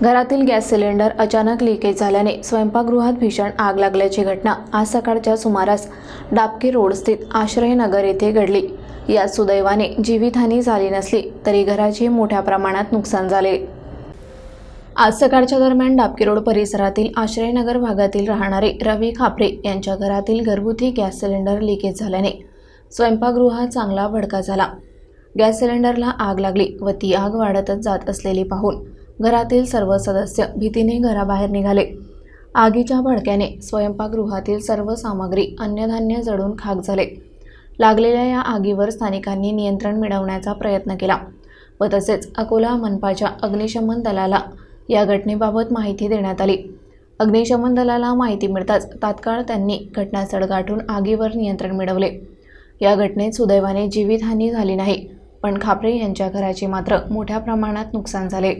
घरातील gas cylinder अचानक leakage झाल्याने स्वयंपाकगृहात भीषण आग लागल्याची घटना आज सकाळच्या सुमारास डाबकी रोड स्थित आश्रयनगर येथे घडली. यात सुदैवाने जीवितहानी झाली नसली तरी घराचे मोठ्या प्रमाणात नुकसान झाले. आज सकाळच्या दरम्यान डाबकी रोड परिसरातील आश्रयनगर भागातील राहणारे रवी खापरे यांच्या घरातील घरगुती गॅस सिलेंडर लिकेज झाल्याने स्वयंपाकगृहात चांगला भडका झाला. गॅस सिलेंडरला आग लागली व ती आग वाढतच जात असलेली पाहून घरातील सर्व सदस्य भीतीने घराबाहेर निघाले. आगीच्या भडक्याने स्वयंपाकगृहातील सर्व सामग्री अन्नधान्य जळून खाक झाले. लागलेल्या या आगीवर स्थानिकांनी नियंत्रण मिळवण्याचा प्रयत्न केला व तसेच अकोला मनपाच्या अग्निशमन दलाला या घटनेबाबत माहिती देण्यात आली. अग्निशमन दलाला माहिती मिळताच तात्काळ त्यांनी घटनास्थळ गाठून आगीवर नियंत्रण मिळवले. या घटनेत सुदैवाने जीवितहानी झाली नाही पण खापरे यांच्या घराचे मात्र मोठ्या प्रमाणात नुकसान झाले.